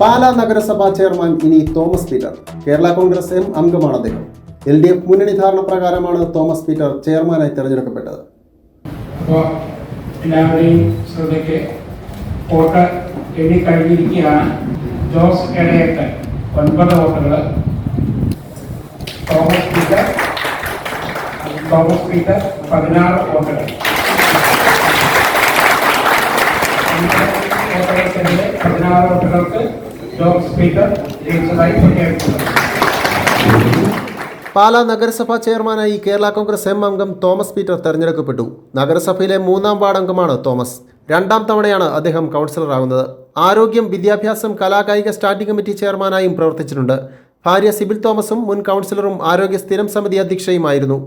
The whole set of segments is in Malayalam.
പാലാ നഗരസഭാ ചെയർമാൻ ഇനി Thomas Peter. Kerala Congress M അംഗമാണ് അദ്ദേഹം. എൽ ഡി എഫ് മുന്നണി ധാരണ പ്രകാരമാണ് തോമസ് പീറ്റർ ചെയർമാനായി തെരഞ്ഞെടുക്കപ്പെട്ടത്. എല്ലാവരുടെയും ശ്രദ്ധയ്ക്ക് വോട്ട് എണ്ണി ജോസ് എടയത്ത് ഒൻപത് വോട്ടുകൾ തോമസ് പീറ്റർ തോമസ് പീറ്റർ പതിനാറ് വോട്ടുകൾ പതിനാറ് വോട്ടുകൾക്ക് പ്രഖ്യാപിച്ചത് പാലാ നഗരസഭാ ചെയർമാനായി കേരള കോൺഗ്രസ് എം അംഗം തോമസ് പീറ്റർ തെരഞ്ഞെടുക്കപ്പെട്ടു. നഗരസഭയിലെ മൂന്നാം വാർഡ് അംഗമാണ് തോമസ്. രണ്ടാം തവണയാണ് അദ്ദേഹം കൗൺസിലറാകുന്നത് ആരോഗ്യം വിദ്യാഭ്യാസം കലാകായിക സ്റ്റാൻഡിംഗ് കമ്മിറ്റി ചെയർമാനായും പ്രവർത്തിച്ചിട്ടുണ്ട്. ഭാര്യ സിബിൽ തോമസും മുൻ കൗൺസിലറും ആരോഗ്യ സ്ഥിരം സമിതി അധ്യക്ഷയുമായിരുന്നു.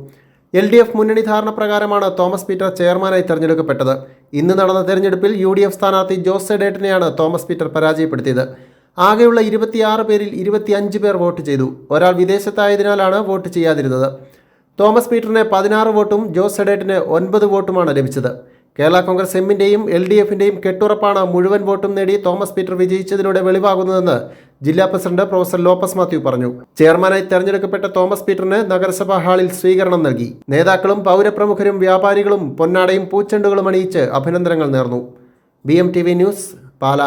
എൽ ഡി എഫ് മുന്നണി ധാരണ പ്രകാരമാണ് തോമസ് പീറ്റർ ചെയർമാനായി തെരഞ്ഞെടുക്കപ്പെട്ടത്. ഇന്ന് നടന്ന തെരഞ്ഞെടുപ്പിൽ യു ഡി എഫ് സ്ഥാനാർത്ഥി ജോസ് സെഡേറ്റിനെയാണ് തോമസ് പീറ്റർ പരാജയപ്പെടുത്തിയത്. ആകെയുള്ള ഇരുപത്തിയാറ് പേരിൽ ഇരുപത്തിയഞ്ച് പേർ വോട്ട് ചെയ്തു. ഒരാൾ വിദേശത്തായതിനാലാണ് വോട്ട് ചെയ്യാതിരുന്നത്. തോമസ് പീറ്ററിന് പതിനാറ് വോട്ടും ജോസ് സെഡേറ്റിന് ഒൻപത് വോട്ടുമാണ് ലഭിച്ചത്. കേരള കോൺഗ്രസ് എമ്മിന്റെയും എൽ ഡി എഫിന്റെയും കെട്ടുറപ്പാണ് മുഴുവൻ വോട്ടും നേടി തോമസ് പീറ്റർ വിജയിച്ചതിലൂടെ വെളിവാകുന്നതെന്ന് ജില്ലാ പ്രസിഡന്റ് പ്രൊഫസർ ലോപ്പസ് മാത്യു പറഞ്ഞു. ചെയർമാനായി തെരഞ്ഞെടുക്കപ്പെട്ട തോമസ് പീറ്ററിന് നഗരസഭാ ഹാളിൽ സ്വീകരണം നൽകി. നേതാക്കളും പൗരപ്രമുഖരും വ്യാപാരികളും പൊന്നാടയും പൂച്ചെണ്ടുകളും അണിയിച്ച് അഭിനന്ദനങ്ങൾ നേർന്നു. B news Pala.